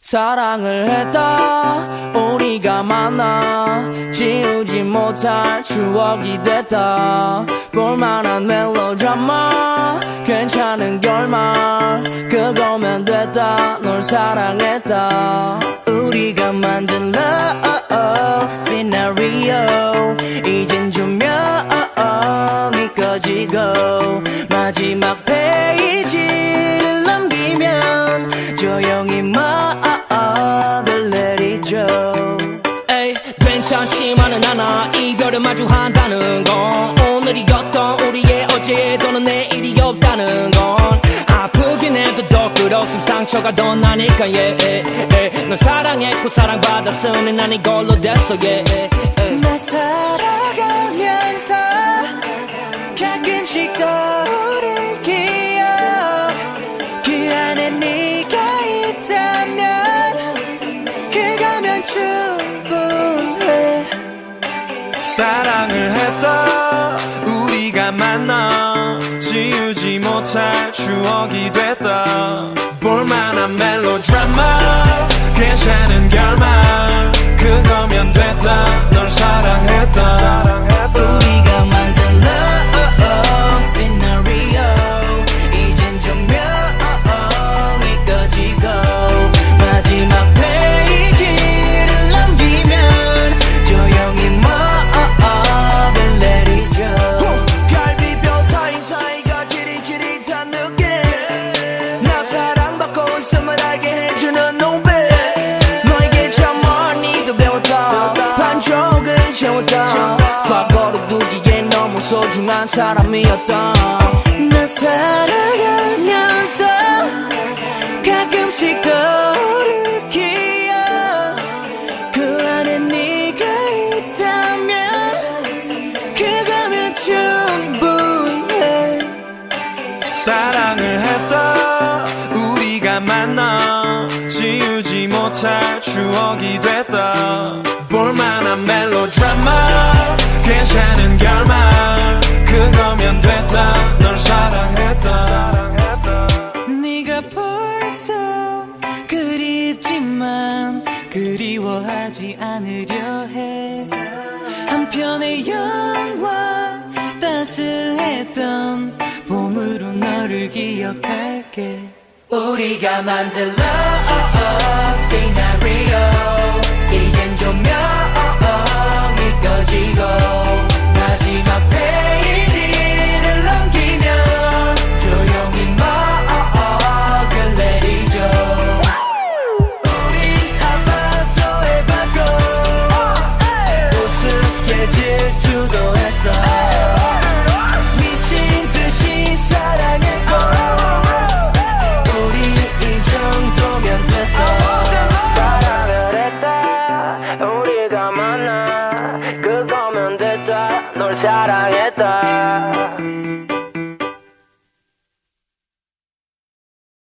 사랑을 했다. 우리가 만나 지우지 못할 추억이 됐다. 볼만한 멜로드라마 괜찮은 결말 그거면 됐다. 널 사랑했다. 우리가 만든 love scenario 이젠 조명이 꺼지고 마지막 페이지를 넘기면 조용히 이별을 마주한다는 건 오늘이었던 우리의 어제 또는 내일이 없다는 건 아프긴 해도 더 끌었음 상처가 더 나니까 yeah, yeah, yeah. 널 사랑했고 사랑받았으니 난 이걸로 됐어 yeah, yeah, yeah. 나 살아 사랑을 했다. 우리가 만나 지우지 못할 추억이 됐다. 볼만한 멜로드라마 괜찮은 결말 사랑받고 있음을 알게 해주는 노래 너에게 참 많이도 배웠다. 반쪽은 채웠다. 과거로 두기엔 너무 소중한 사람이었다. 나 살아가면서 가끔씩 떠오를 기억 그 안에 네가 있다면 그거면 충분해 사랑을 했다 우리가 만나 지우지 못할 추억이 됐다. 볼만한 멜로드라마. 괜찮은 결말. 그거면 됐다. 널 사랑했다. 네가 벌써 그립지만 그리워하지 않으려 해. 한편의 영화 따스했던 봄으로 너를 기억할게 우리가 만든 love scenario 이젠 조명 만나 그